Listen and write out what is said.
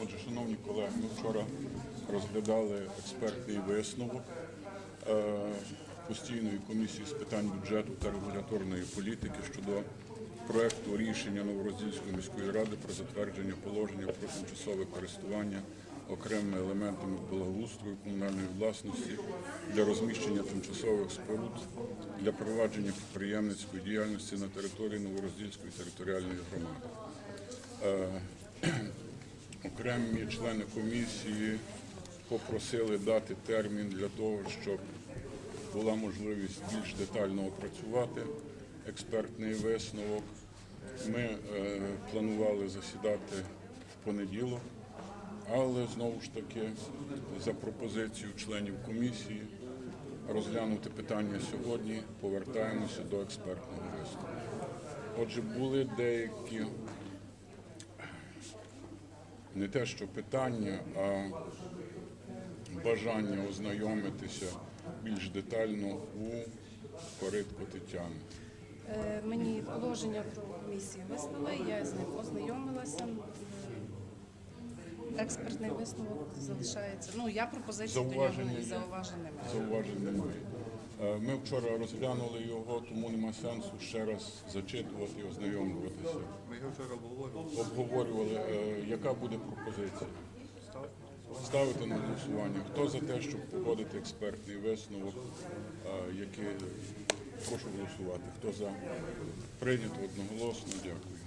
Отже, шановні колеги, ми вчора розглядали експертний висновок е, постійної комісії з питань бюджету та регуляторної політики щодо проекту рішення Новороздільської міської ради про затвердження положення про тимчасове користування окремими елементами благоустрою комунальної власності для розміщення тимчасових споруд для провадження підприємницької діяльності на території Новороздільської територіальної громади. Окремі члени комісії попросили дати термін для того, щоб була можливість більш детально опрацювати експертний висновок. Ми е, планували засідати в понеділок, але знову ж таки за пропозицією членів комісії розглянути питання сьогодні, повертаємося до експертного висновку. Отже, були деякі не те, що питання, а бажання ознайомитися більш детально у Коритко Тетяни. Е, Мені положення про комісію вислали, я з ним ознайомилася. Експертний висновок залишається. Ну, я пропозиції до нього не зауважень немає. Зауважень немає. Ми вчора розглянули його, тому нема сенсу ще раз зачитувати і ознайомлюватися. Ми його вчора обговорювали. Обговорювали, е, яка буде пропозиція. Ставити на голосування. Хто за те, щоб погодити експертний висновок, е, який прошу голосувати. Хто за прийнято одноголосно, дякую.